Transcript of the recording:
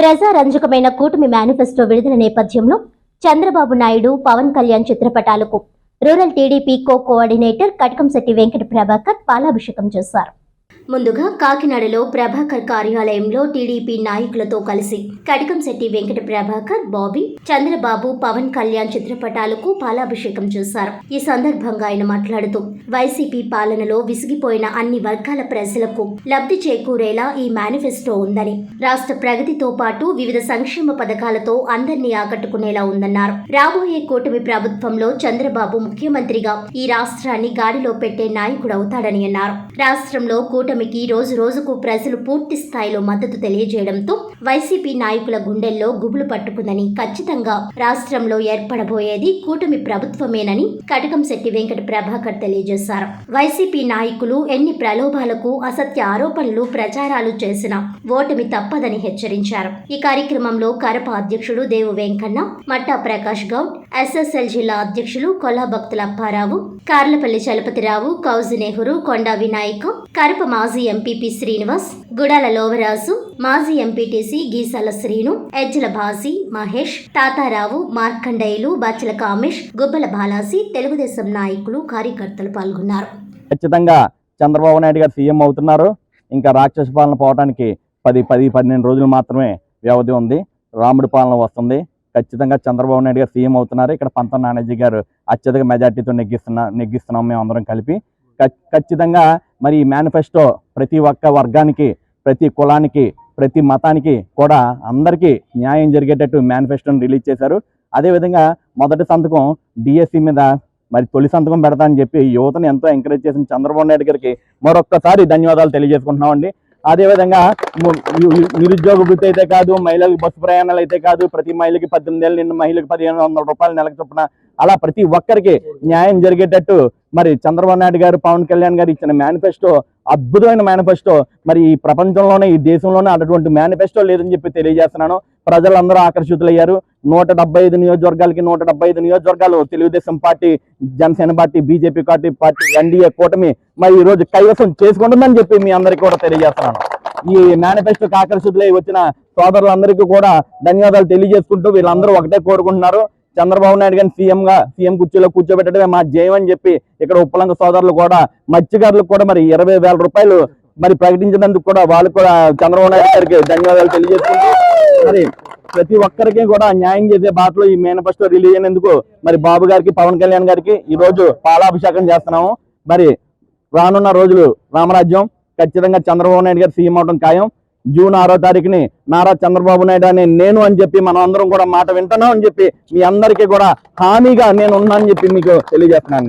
ప్రజారంజకమైన కూటమి మేనిఫెస్టో విడుదల నేపథ్యంలో Chandrababu Naidu Pawan Kalyan చిత్రపటాలకు rural TDP co coordinator Katakamsetti Venkata Prabhakar పాలాభిషేకం చేశారు. ముందుగా కాకినాడలో ప్రభాకర్ కార్యాలయంలో టీడీపీ నాయకులతో కలిసి కటకంశెట్టి వెంకట ప్రభాకర్ బాబీ చంద్రబాబు పవన్ కళ్యాణ్ చిత్రపటాలకు పాలాభిషేకం చేశారు. ఈ సందర్భంగా ఆయన మాట్లాడుతూ వైసీపీ పాలనలో విసిగిపోయిన అన్ని వర్గాల ప్రజలకు లబ్ధి చేకూరేలా ఈ మేనిఫెస్టో ఉందని రాష్ట్ర ప్రగతితో పాటు వివిధ సంక్షేమ పథకాలతో అందరినీ ఆకట్టుకునేలా ఉందన్నారు. రాబోయే కూటమి ప్రభుత్వంలో చంద్రబాబు ముఖ్యమంత్రిగా ఈ రాష్ట్రాన్ని గాడిలో పెట్టే నాయకుడు అవుతాడని అన్నారు. రాష్ట్రంలో కూటమి కూటమికి రోజు రోజుకు ప్రజలు పూర్తి స్థాయిలో మద్దతు తెలియజేయడంతో వైసీపీ నాయకుల గుండెల్లో గుబులు పట్టుకుందని ఖచ్చితంగా రాష్ట్రంలో ఏర్పడబోయేది కూటమి ప్రభుత్వమేనని కటకంశెట్టి వెంకట ప్రభాకర్ తెలియజేశారు. వైసీపీ నాయకులు ఎన్ని ప్రలోభాలకు అసత్య ఆరోపణలు ప్రచారాలు చేసినా ఓటమి తప్పదని హెచ్చరించారు. ఈ కార్యక్రమంలో కరప అధ్యక్షుడు దేవు వెంకన్న మట్టా ప్రకాష్ గౌడ్ ఎస్ఎస్ఎల్ జిల్లా అధ్యక్షులు కొల్లా భక్తుల అప్పారావు కార్లపల్లి చలపతిరావు కౌజు నెహ్రూ కొండా వినాయక్ కరప మాజీ ఎంపీపీ శ్రీనివాస్ గుడాల లోవరాజు మాజీ ఎంపీటీసీ గీసాల శ్రీను ఎజ్జల భాసి మహేష్ తాతారావు మార్కండేయులు బచ్చల కామేష్ గుబ్బల బాలాసి తెలుగుదేశం నాయకులు కార్యకర్తలు పాల్గొన్నారు. ఖచ్చితంగా చంద్రబాబు నాయుడు గారు సీఎం అవుతున్నారు. ఇంకా రాక్షస పాలన పోవడానికి పది పది పన్నెండు రోజులు మాత్రమే వ్యవధి ఉంది. రాముడి పాలన వస్తుంది. ఖచ్చితంగా చంద్రబాబు నాయుడు గారు సీఎం అవుతున్నారు. ఇక్కడ పంతం నానాజీ గారు అత్యధిక మెజార్టీతో నెగ్గిస్తున్నా నెగ్గిస్తున్నాం మేము అందరం కలిపి. ఖచ్చితంగా మరి ఈ మేనిఫెస్టో ప్రతి ఒక్క వర్గానికి ప్రతి కులానికి ప్రతి మతానికి కూడా అందరికీ న్యాయం జరిగేటట్టు మేనిఫెస్టోని రిలీజ్ చేశారు. అదేవిధంగా మొదటి సంతకం డిఎస్సి మీద మరి తొలి సంతకం పెడతా అని చెప్పి యువతను ఎంతో ఎంకరేజ్ చేసిన చంద్రబాబు నాయుడు గారికి మరొక్కసారి ధన్యవాదాలు తెలియజేసుకుంటున్నామండి. అదేవిధంగా నిరుద్యోగ వృత్తి అయితే కాదు మహిళలకు బస్సు ప్రయాణాలు అయితే కాదు ప్రతి మహిళకి పద్దెనిమిది ఏళ్ళు నిన్న మహిళకి పదిహేను వందల రూపాయలు నెలకు చొప్పున అలా ప్రతి ఒక్కరికి న్యాయం జరిగేటట్టు మరి చంద్రబాబు నాయుడు గారు పవన్ కళ్యాణ్ గారు ఇచ్చిన మేనిఫెస్టో అద్భుతమైన మేనిఫెస్టో మరి ఈ ప్రపంచంలోనే ఈ దేశంలోనే అటువంటి మేనిఫెస్టో లేదని చెప్పి తెలియజేస్తున్నాను. ప్రజలందరూ ఆకర్షితులయ్యారు. నూట డెబ్బై ఐదు నియోజకవర్గాలకి నూట డెబ్బై ఐదు నియోజకవర్గాలు Telugudesam party Janasena party BJP party party NDA కూటమి మరి ఈ రోజు కైవసం చేసుకుంటుందని చెప్పి మీ అందరికీ కూడా తెలియజేస్తున్నాను. ఈ మేనిఫెస్టోకి ఆకర్షితులై వచ్చిన సోదరులందరికీ కూడా ధన్యవాదాలు తెలియజేసుకుంటూ వీళ్ళందరూ ఒకటే కోరుకుంటున్నారు. చంద్రబాబు నాయుడు గారిని సీఎం గా సీఎం కుర్చీలో కూర్చోబెట్టడమే మా జయం అని చెప్పి ఇక్కడ ఉప్పలంక సోదరులు కూడా మత్స్యకారులకు కూడా మరి ఇరవై వేల రూపాయలు మరి ప్రకటించినందుకు కూడా వాళ్ళు కూడా చంద్రబాబు నాయుడు గారికి ధన్యవాదాలు తెలియజేసుకుంటూ మరి ప్రతి ఒక్కరికి కూడా న్యాయం చేసే బాటలో ఈ మేనిఫెస్టో రిలీజ్ అయినందుకు మరి బాబు గారికి పవన్ కళ్యాణ్ గారికి ఈ రోజు పాలాభిషేకం చేస్తున్నాము. మరి రానున్న రోజులు రామరాజ్యం ఖచ్చితంగా చంద్రబాబు నాయుడు గారు సీఎం అవడం ఖాయం. జూన్ ఆరో తారీఖుని నారా చంద్రబాబు నాయుడు అని నేను అని చెప్పి మనం అందరం కూడా మాట వింటున్నాం అని చెప్పి మీ అందరికీ కూడా హామీగా నేను ఉన్నానని చెప్పి మీకు తెలియజేస్తున్నాను.